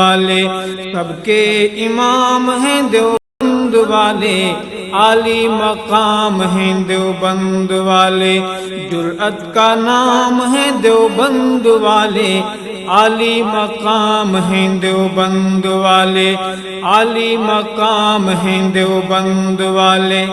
والے، سب کے امام ہیں دیوبند والے۔ عالی مقام ہیں دیوبند والے۔ جرأت کا نام ہے دیوبند والے۔ عالی مقام ہیں دیوبند والے۔ عالی مقام ہیں دیوبند والے۔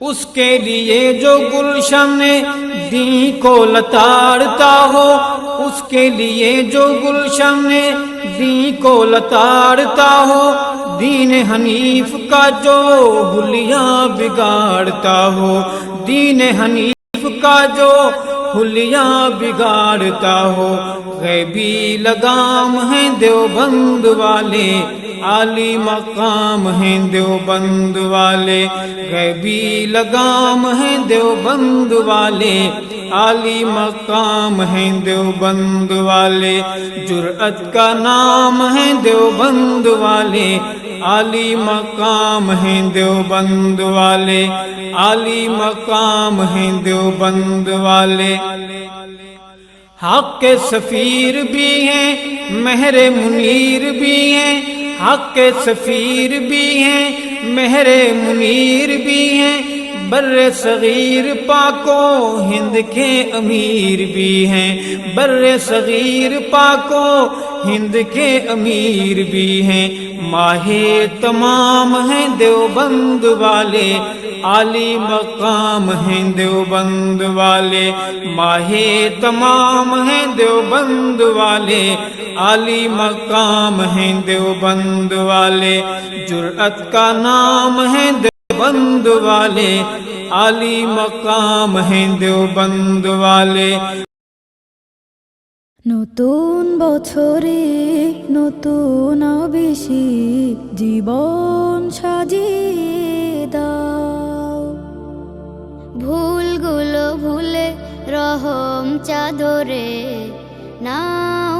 اس کے لیے جو گلشن دی کو لتاڑتا ہو، اس کے لیے جو گلشن دی کو لتاڑتا ہو، دین حنیف کا جو حلیاں بگاڑتا ہو، دین حنیف کا جو حلیاں بگاڑتا ہو۔ غیبی لگام ہیں دیوبند والے عالی مقام ہیں دیوبند والے، غیبی لگام ہیں دیوبند والے۔ عالی مقام ہیں دیوبند والے جرعت کا نام ہے دیوبند والے۔ عالی مقام ہیں دیوبند والے، عالی مقام ہیں دیوبند والے۔ حق کے سفیر بھی ہیں، مہر منیر بھی ہیں۔ حق کے سفیر بھی ہیں، مہر منیر بھی ہیں، بر صغیر پاکو ہند کے امیر بھی ہیں۔ بر صغیر پاکو ہند کے امیر بھی ہیں۔ ماہ تمام ہیں دیوبند والے، عالی مقام ہیں دیوبند والے۔ ماہ تمام ہیں دیوبند والے علی مقام ہیں دیوبند والے جرأت کا نام ہے دیوبند والے علی مقام ہیں دیوبند والے নতুন বছরে নতুন বেশি জীবন সাজিয়ে দাও ভুলগুলো ভুলে রহম চাদরে নাও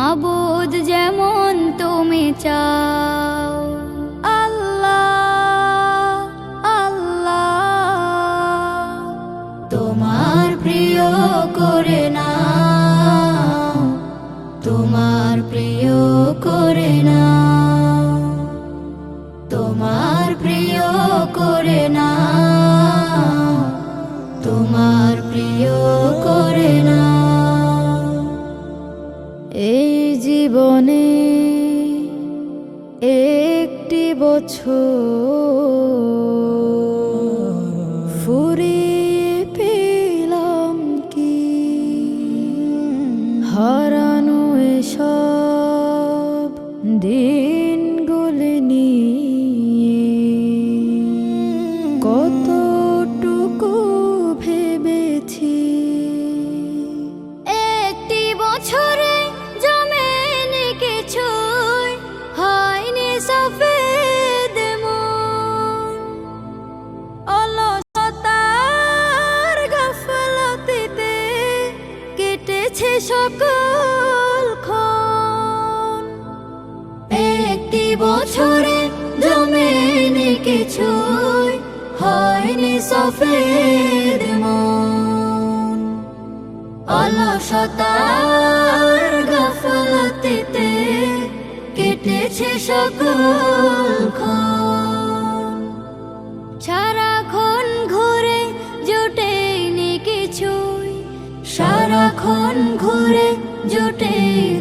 মাবুদ যেমন তুমি চাও। আল্লাহ আল্লাহ, তোমার প্রিয় করে না তোমার প্রিয় করে না তোমার প্রিয় করে না তোমার প্রিয় করে না এই জীবনে একটি বছর সকল ক্ষণ। একটি বছরে জমেনি কিছুই, হয়নি সফেদ মন। অলস অলসতার গাফলতিতে কেটেছে সকল ক্ষণ। সারাক্ষণ ঘুরে জোটেনি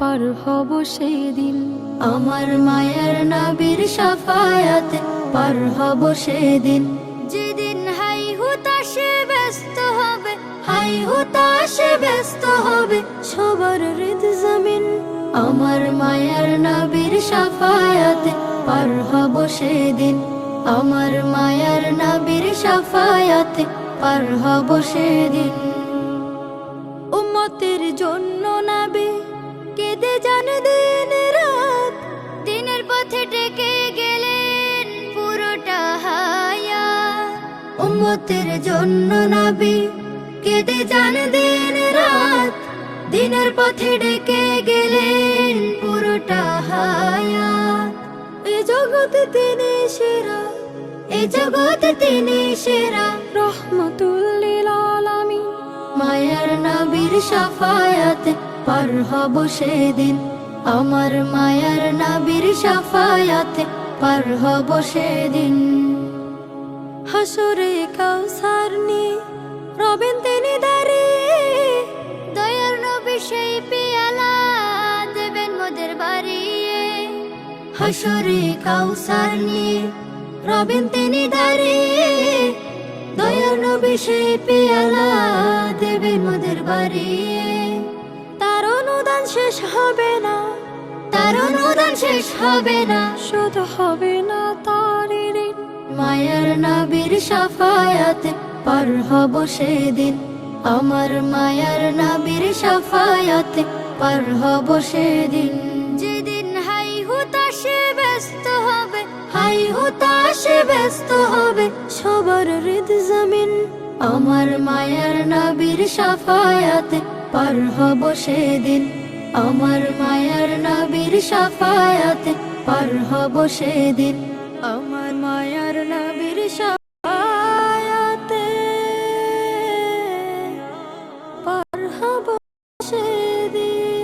পার হব সেই দিন আমার মায়ার নাবির সাফায়াতে পার হব সেদিন। যেদিন হাই হুতাশে ব্যস্ত হবে, হাই হুতাশে ব্যস্ত হবে, সবার হৃদ জমিন আমার মায়ার নাবির সাফায়াতে পার হব সেদিন। আমার মায়ার নাবির সাফায়াতে পার হব সেদিন। উম্মতের জন্য নাবে কেঁদে যান দিন রাত, দিনের পথে ডেকে গেলেন পুরোটা হায়াত। এ জগতে তিনি সেরা, এ জগতে তিনি সেরা। রহমতুল্লিল আলামিন, মায়ার নবীর সাফায়াতে পার হব সেদিন। আমার মায়ার নবীর সাফায়াতে পার হব সেদিন। হাসরে কাউসার নিয়ে রবেন তিনি দাঁড়িয়ে দয়ার নবী সেই পেয়ালা দেবেন মোদের বাড়িয়ে। হাসরে কাউসার নিয়ে রবেন তিনি দাঁড়িয়ে দয়ার নবী সেই পেয়ালা দেবেন মোদের বাড়িয়ে। তার অনুদান শেষ হবে না, তার অনুদান শেষ হবে না। শুধু হবে না তার ঋণ। মায়ার নবীর সাফায়াতে পার হব সেদিন। আমার মায়ার নবীর সাফায়াতে পার হব সেদিন। যেদিন হাই হুতাশে ব্যস্ত হবে হাই হুতাশে ব্যস্ত হবে সবার হৃদ জমিন। আমার মায়ার নবীর সাফায়াতে পার হব সেদিন। আমার মায়ার নবীর সাফায়াতে পার হব সেদিন। মায়ার নবীর সাফায়াতে পার হব সেদিন।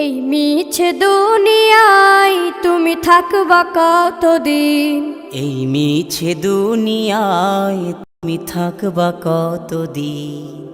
এই মিছে দুনিয়ায় তুমি থাকবা কতদিন? এই মিছে দুনিয়ায় তুমি থাকবা কতদিন?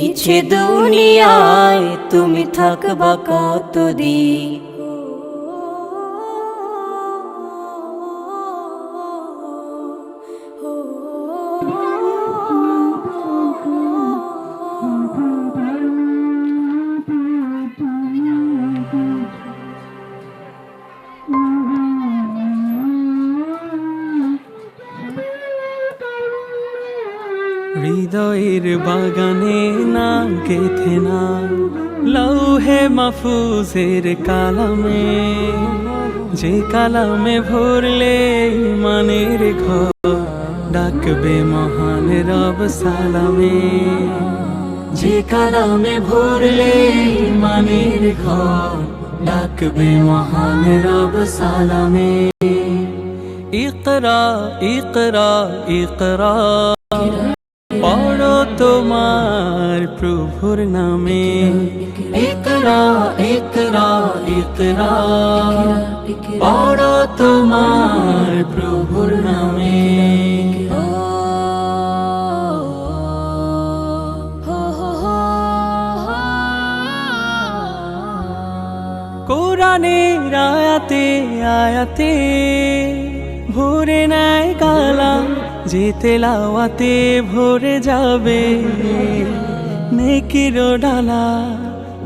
মিছে দুনিয়ায় তুমি থাকবা কতদিন? বাগানে না গেথে না। লৌহে মাফুজের কালামে, যে কালামে ভরলে মানের ঘর, ডাকবে মহান রব সালামে। যে কালামে ভরলে মানের ঘর, ডাকবে মহান রব সালামে। ইকরা ইকরা ইকরা। তোমার প্রভুর নামে। ইকরা ইকরা ইকরা পড়ো তোমার প্রভুর নামে। কোরআনের আয়াতে আয়াতে ভরে নেয় কালা যে তেলাওয়াতে ভরে যাবে। নেকির ডালা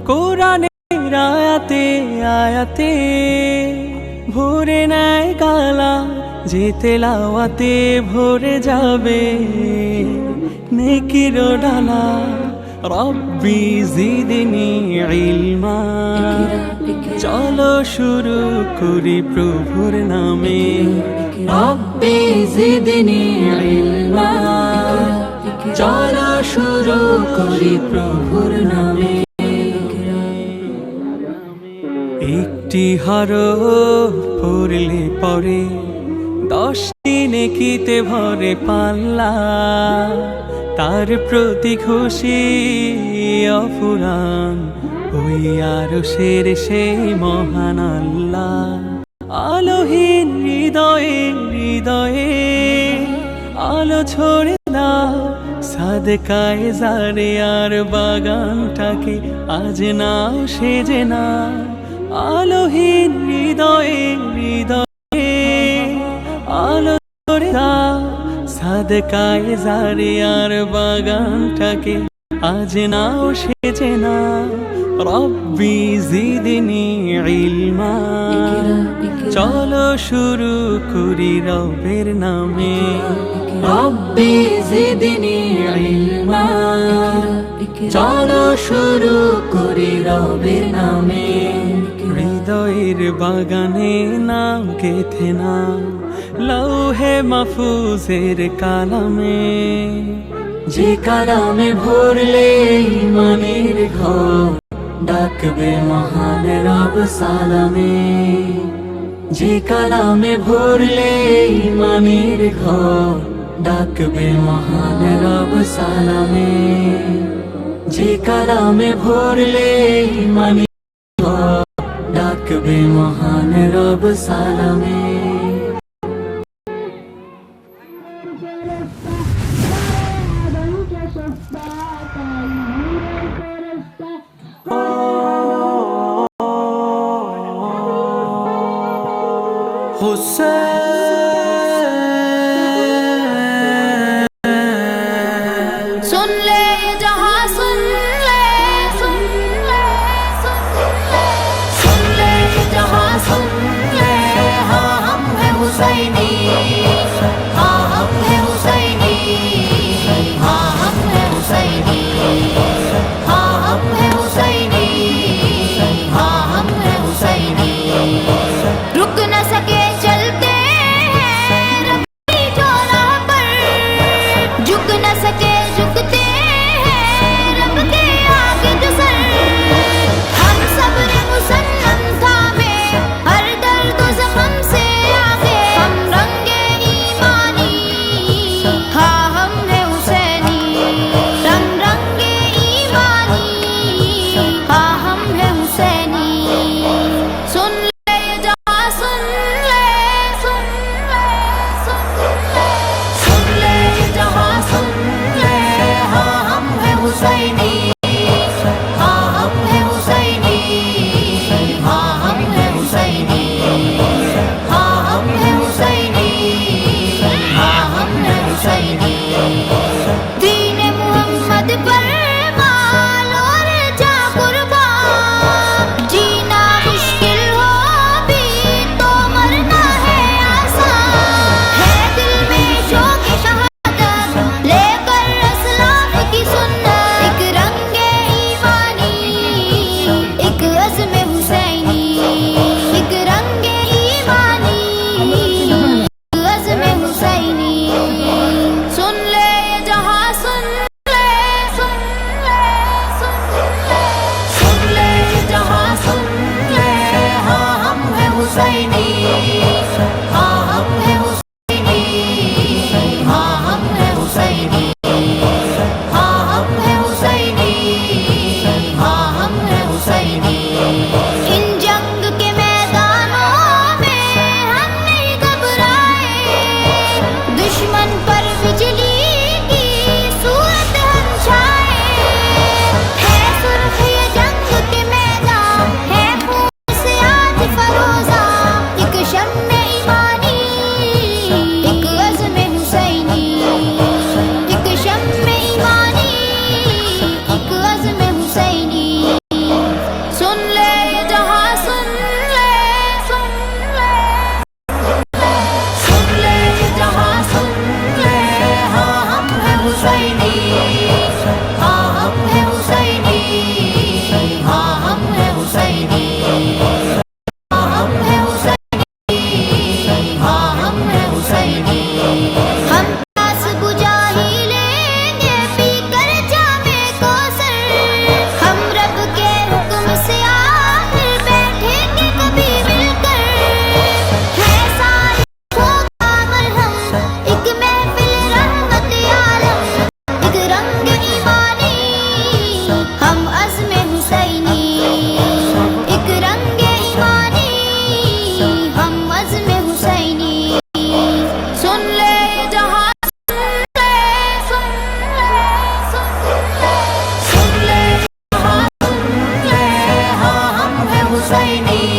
কোরআনের আয়াতে আয়াতে ভরে নেয় কালা যে তেলাওয়াতে ভরে যাবে। নেকির ডালা রব্বি জিদনি ইলমা। চলো শুরু করি প্রভুর নামে। রব্বি জিদনি ইলমা। চলো শুরু করি প্রভুর নামে। একটি হার পড়লে পরে দশটি নেকিতে ভরে পাল্লা। তার প্রতি খুশি অফুরান ওই আরও শের সেই মহান আল্লাহ। আলোহীন হৃদয়ে হৃদয়ে আলো ছড়ে দাও। সাদকায় জারে আর বাগানটাকে আজ না সেজে না। আলোহীন হৃদয়ে হৃদয়ে আলো ছড়ে দাও। সাদকায় জারে আর বাগানটাকে আজ নাও সেজে না। রব্বি জিদনি ইলমা চলো শুরু করি রবের নামে। রব্বি জিদনি ইলমা। চলো শুরু করি রবের নামে। হৃদয়ের বাগানে নাম গেথে না লৌহে মাফুজের কালামে। যে কালামে ভরলে ইমানের ঘর, ডাকবে মহান রব সালামে। যে কালামে ভরলে ইমানের ঘর, ডাকবে মহান রব সালামে। যে কালামে ভরলে ইমানের ঘর, ডাকবে মহান রব সালামে। say.